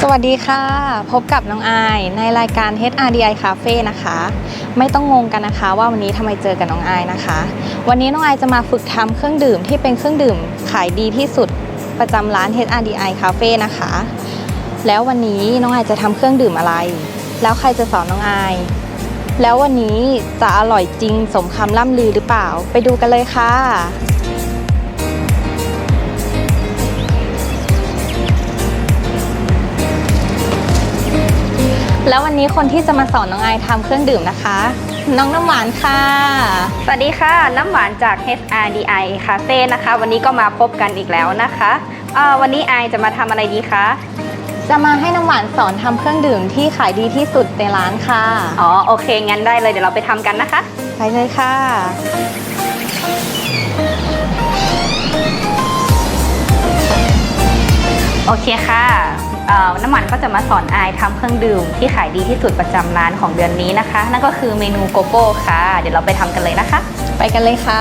สวัสดีค่ะ พบกับน้องอายในรายการ HRDI Cafe นะคะ ไม่ต้องงงกันนะคะ ว่าวันนี้ทำไมเจอกับน้องอายนะคะ วันนี้น้องอายจะมาฝึกทำเครื่องดื่มที่เป็นเครื่องดื่มขายดีที่สุดประจำร้าน HRDI Cafe นะคะ แล้ววันนี้น้องอายจะทำเครื่องดื่มอะไร แล้วใครจะสอนน้องอาย แล้ววันนี้จะอร่อยจริงสมคำล่ำลือหรือเปล่า ไปดูกันเลยค่ะ แล้ววันนี้คนที่จะมาสอนน้องอายทำเครื่องดื่มนะคะ น้องน้ำหวานค่ะ สวัสดีค่ะ น้ำหวานจาก HRDI Cafe นะคะ วันนี้ก็มาพบกันอีกแล้วนะคะเอ่อวันนี้ไอายจะมาทำอะไรดีคะ จะมาให้น้ำหวานสอนทำเครื่องดื่มที่ขายดีที่สุดในร้านค่ะอ๋อโอเค งั้นได้เลยเดี๋ยวเราไปทำกันนะคะ ไปเลยค่ะ โอเคค่ะเอ่อ น้ำหวานก็จะมาสอนไอายทำเครื่องดื่มที่ขายดีที่สุดประจำร้านของเดือนนี้นะคะ นั่นก็คือเมนูโกโก้ค่ะ เดี๋ยวเราไปทำกันเลยนะคะ ไปกันเลยค่ะ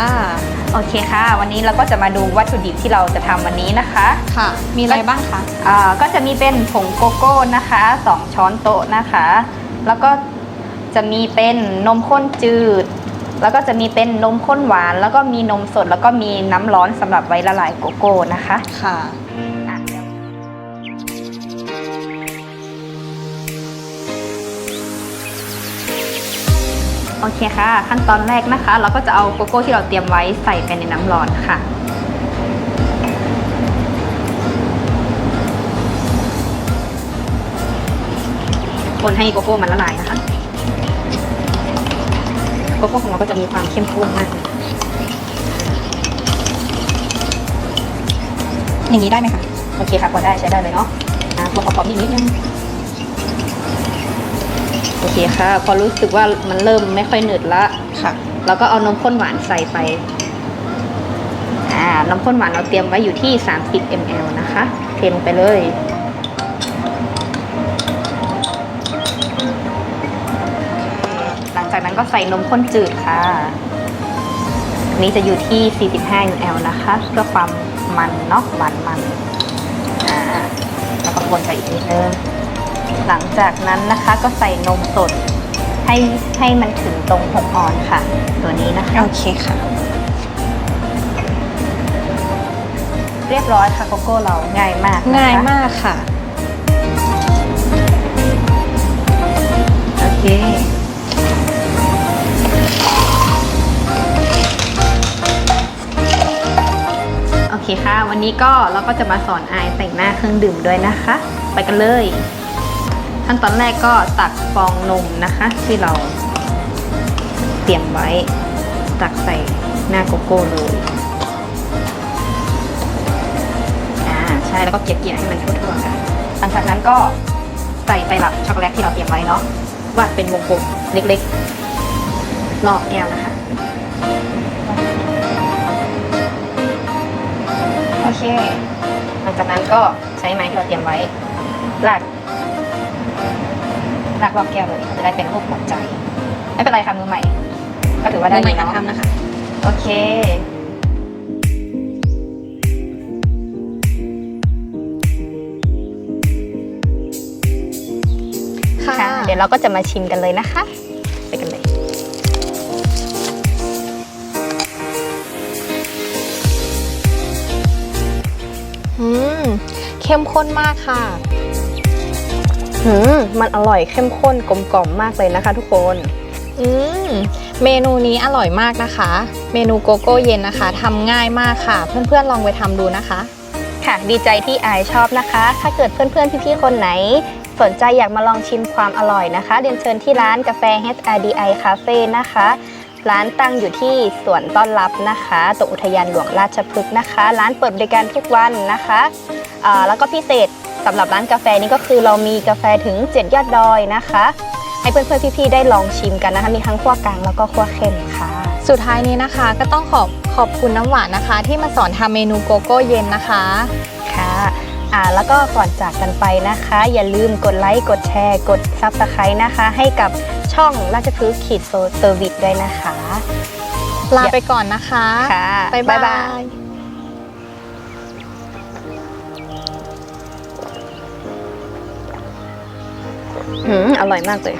โอเคค่ะ วันนี้เราก็จะมาดูวัตถุดิบที่เราจะทำวันนี้นะคะ ค่ะ มีอะไรบ้างคะอ่าก็จะมีเป็นผงโกโก้นะคะ 2 ช้อนโต๊ะนะคะ แล้วก็จะมีเป็นนมข้นจืด แล้วก็จะมีเป็นนมข้นหวาน แล้วก็มีนมสด แล้วก็มีน้ำร้อนสำหรับไว้ละลายโกโก้นะคะ ค่ะ โอเคค่ะ ขั้นตอนแรกนะคะ เราก็จะเอาโกโก้ที่เราเตรียมไว้ใส่ไปในน้ำร้อนค่ะ คนให้โกโก้มันละลายนะคะ โกโก้ของเราก็จะมีความเข้มข้นมาก อย่างนี้ได้ไหมคะ โอเคค่ะพอได้ใช้ได้เลยเนาะอะพอขอบๆนิดนิดนึง โอเคค่ะ พอรู้สึกว่ามันเริ่มไม่ค่อยหนืดละค่ะ แล้วก็เอานมข้นหวานใส่ไปอ่านมข้นหวานเราเตรียมไว้อยู่ที่ 30 ml นะคะ เทลงไปเลยหลังจากนั้นก็ใส่นมข้นจืดค่ะอันนี้จะอยู่ที่ 45 ml นะคะ เพื่อความมันเนาะหวานมัน อ่า แล้วก็คนไปอีกนิดนึง หลังจากนั้นนะคะก็ใส่นมสดให้ให้มันถึงตรงหกออนซ์ค่ะ ตัวนี้นะคะโอเคค่ะ เรียบร้อยค่ะโกโก้เราง่ายมากนะคะง่ายมากค่ะ โอเคโอเคค่ะ วันนี้ก็เราก็จะมาสอนอายแต่งหน้าเครื่องดื่มด้วยนะคะ ไปกันเลย ขั้นตอนแรกก็ตักฟองนมนะคะ ที่เราเตรียมไว้ ตักใส่หน้าโกโก้เลยอ่าใช่แล้วก็เกลี่ยๆให้มันทั่วๆกันหลังจากนั้นก็ใส่ไซรัปช็อกโกแลตที่เราเตรียมไว้เนาะวาดเป็นวงกลมเล็กๆรอบแก้วนะคะโอเค หลังจากนั้นก็ใช้ไม้ที่เราเตรียมไว้ลาก ลากรอบแก้วเลยจะได้เป็นรูปหัวใจ ไม่เป็นไรค่ะมือใหม่ ก็ถือว่าได้มือใหม่อยู่หัดเนาะทำนะคะ โอเคค่ะค่ะเดี๋ยวเราก็จะมาชิมกันเลยนะคะ ไปกันเลย อืม เข้มข้นมากค่ะ อืมมันอร่อยเข้มข้นกลมกล่อมมากเลยนะคะ ทุกคนอืมเมนูนี้อร่อยมากนะคะ เมนูโกโก้เย็นนะคะทำง่ายมากค่ะ เพื่อนๆลองไปทำดูนะคะ ค่ะดีใจที่อายชอบนะคะ ถ้าเกิดเพื่อนๆ พี่ๆ คนไหน สนใจอยากมาลองชิมความอร่อยนะคะเรียนเชิญที่ร้านกาแฟ HRDI Cafe นะคะ ร้านตั้งอยู่ที่สวนต้อนรับนะคะตรงอุทยานหลวงราชพฤกษ์นะคะ ร้านเปิดบริการทุกวันนะคะอ่าแล้วก็พิเศษ สำหรับร้านกาแฟนี้ก็คือเรามีกาแฟถึง 7 ยอดดอยนะคะ ให้เพื่อนๆพี่ๆได้ลองชิมกันนะคะ มีทั้งขั้วกลางแล้วก็ขั้วเข้มค่ะ สุดท้ายนี้นะคะก็ต้องขอบขอบคุณน้ำหวานนะคะ ที่มาสอนทำเมนูโกโก้เย็นนะคะค่ะอ่าแล้วก็ก่อนจากกันไปนะคะ อย่าลืมกดไลค์กดแชร์ กด Subscribe นะคะ ให้กับช่องราชพฤกษ์ขีดโซเซอร์วิสด้วยนะคะ ลาไปก่อนนะคะ ค่ะ บ๊ายบ๊าย อร่อยมากเลย